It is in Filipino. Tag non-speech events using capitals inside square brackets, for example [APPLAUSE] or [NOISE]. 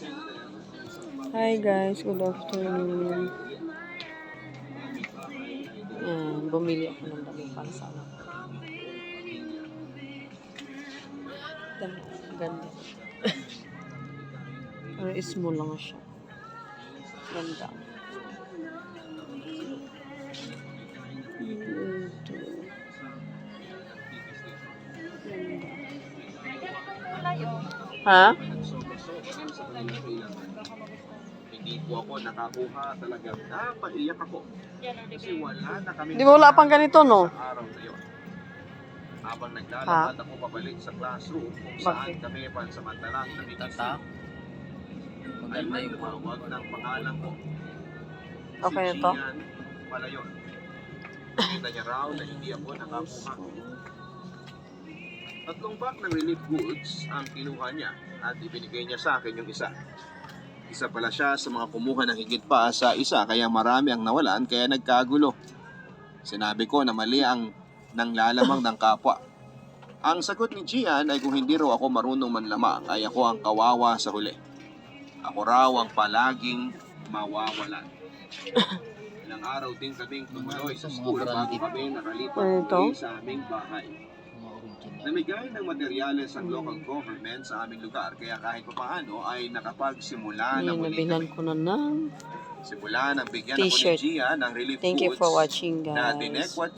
Hi guys, good afternoon. Yan, bumili ako ng damit para sa anak ko. Damit, ganda. [LAUGHS] Pero small lang siya. Ganda. Ito. Ganda. Ha? Hindi po ako nakakuha talaga. Napaiyak ako. Kasi wala na kami. Di ba wala pang ganito, no? Sa araw na yun. Habang naglalakad ako pabalik sa classroom kung saan Bakit? kami pansamantalang. Tata. Ay may tumawag ng pangalan ko. Okay si na to? Gian pala yun. Kita niya raw na hindi ako nakakuha. Tatlong pack ng relief goods ang kinuha niya at ibinigay niya sa akin yung isa. Isa pala siya sa mga kumuha ng higit pa sa isa kaya marami ang nawalan kaya nagkagulo. Sinabi ko na mali ang nanglalamang ng kapwa. Ang sagot ni Gian ay kung hindi raw ako marunong manlamang ay ako ang kawawa sa huli. Ako raw ang palaging mawawalan. Ilang araw din kaming tumuloy sa school bago kami nakalipat sa aming bahay. Namigay ng materyales ang local government sa aming lugar kaya kahit papaano ay nakapagsimula na Ayan, muli nabilhan kami. ko na ng Simula nang bigyan ako ni T-shirt. Gia ng relief Thank you goods for watching na guys. dinekwat